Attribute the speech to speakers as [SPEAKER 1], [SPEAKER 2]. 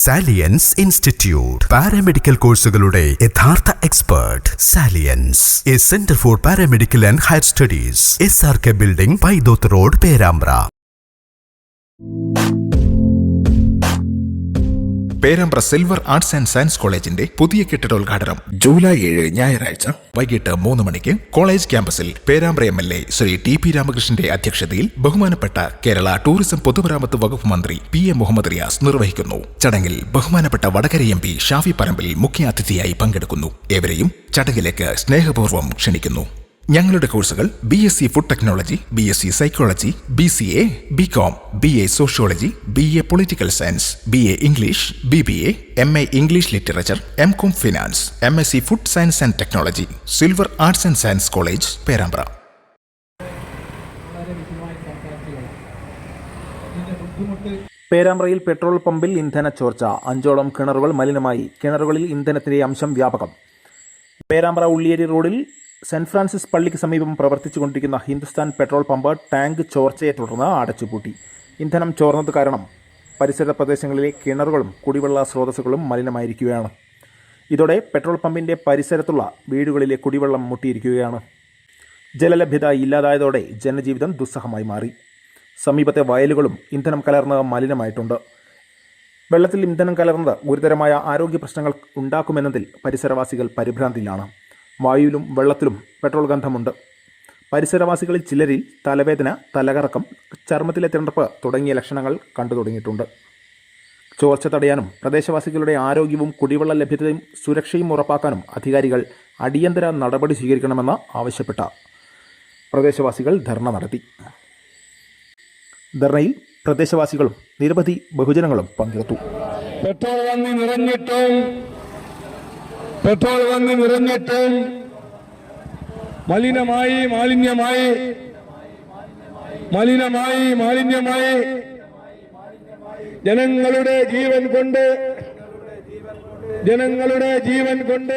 [SPEAKER 1] Salience institute paramedical കോഴ്സുകളുടെ യഥാർത്ഥ expert salience a centre for paramedical and higher studies S R K building Paithoth road Perambra.
[SPEAKER 2] Perambra silver arts and science കോളേജിന്റെ പുതിയ കെട്ടിട ഉദ്ഘാടനം July ഏഴ് ഞായറാഴ്ച വൈകിട്ട് മൂന്ന് മണിക്ക് കോളേജ് ക്യാമ്പസിൽ Perambra M L A Shri T P രാമകൃഷ്ണന്റെ അധ്യക്ഷതയിൽ ബഹുമാനപ്പെട്ട കേരള ടൂറിസം പൊതുമരാമത്ത് വകുപ്പ് മന്ത്രി പി എ മുഹമ്മദ് റിയാസ് നിർവഹിക്കുന്നു. ചടങ്ങിൽ ബഹുമാനപ്പെട്ട വടകര എം പി ഷാഫി പറമ്പിൽ മുഖ്യാതിഥിയായി പങ്കെടുക്കുന്നു. ഏവരെയും ചടങ്ങിലേക്ക് സ്നേഹപൂർവം ക്ഷണിക്കുന്നു. ഞങ്ങളുടെ കോഴ്സുകൾ B S C food technology B S C psychology B C A B com B A sociology B A political science B A English B B A M A English literature M com finance M S C food science and technology silver arts and science college Perambra
[SPEAKER 3] പേരാമ്പ്രയിൽ petrol പമ്പിൽ ഇന്ധന ചോർച്ച. അഞ്ചോളം കിണറുകൾ മലിനമായി. കിണറുകളിൽ ഇന്ധനത്തിന്റെ അംശം വ്യാപകം. പേരാമ്പ്ര ഉള്ളിയേരി റോഡിൽ saint Francis പള്ളിക്ക് സമീപം പ്രവർത്തിച്ചുകൊണ്ടിരിക്കുന്ന ഹിന്ദുസ്ഥാൻ പെട്രോൾ പമ്പ് ടാങ്ക് ചോർച്ചയെ തുടർന്ന് അടച്ചുപൂട്ടി. ഇന്ധനം ചോർന്നത് കാരണം പരിസര പ്രദേശങ്ങളിലെ കിണറുകളും കുടിവെള്ള സ്രോതസ്സുകളും മലിനമായിരിക്കുകയാണ്. ഇതോടെ പെട്രോൾ പമ്പിന്റെ പരിസരത്തുള്ള വീടുകളിലെ കുടിവെള്ളം മുട്ടിയിരിക്കുകയാണ്. ജലലഭ്യത ഇല്ലാതായതോടെ ജനജീവിതം ദുസ്സഹമായി മാറി. സമീപത്തെ വയലുകളും ഇന്ധനം കലർന്ന് മലിനമായിട്ടുണ്ട്. വെള്ളത്തിൽ ഇന്ധനം കലർന്നത് ഗുരുതരമായ ആരോഗ്യ പ്രശ്നങ്ങൾ ഉണ്ടാക്കുമെന്നതിൽ പരിസരവാസികൾ പരിഭ്രാന്തിയിലാണ്. വായുവിലും വെള്ളത്തിലും പെട്രോൾ ഗന്ധമുണ്ട്. പരിസരവാസികളിൽ ചിലരിൽ തലവേദന തലകറക്കം ചർമ്മത്തിലെ തിണർപ്പ് തുടങ്ങിയ ലക്ഷണങ്ങൾ കണ്ടു തുടങ്ങിയിട്ടുണ്ട്. ചോർച്ച തടയാനും പ്രദേശവാസികളുടെ ആരോഗ്യവും കുടിവെള്ള ലഭ്യതയും സുരക്ഷയും ഉറപ്പാക്കാനും അധികാരികൾ അടിയന്തര നടപടി സ്വീകരിക്കണമെന്ന് ആവശ്യപ്പെട്ട പ്രദേശവാസികൾ ധർണ നടത്തി. ധർണയിൽ പ്രദേശവാസികളും നിരവധി ബഹുജനങ്ങളും പങ്കെടുത്തു.
[SPEAKER 4] പെട്രോൾ വന്നി നിറഞ്ഞിട്ടും പെട്രോൾ വന്ന് നിറഞ്ഞിട്ട് മലിനമായി മാലിന്യമായി മലിനമായി മാലിന്യമായി ജനങ്ങളുടെ ജീവൻ കൊണ്ട് ജനങ്ങളുടെ ജീവൻ കൊണ്ട്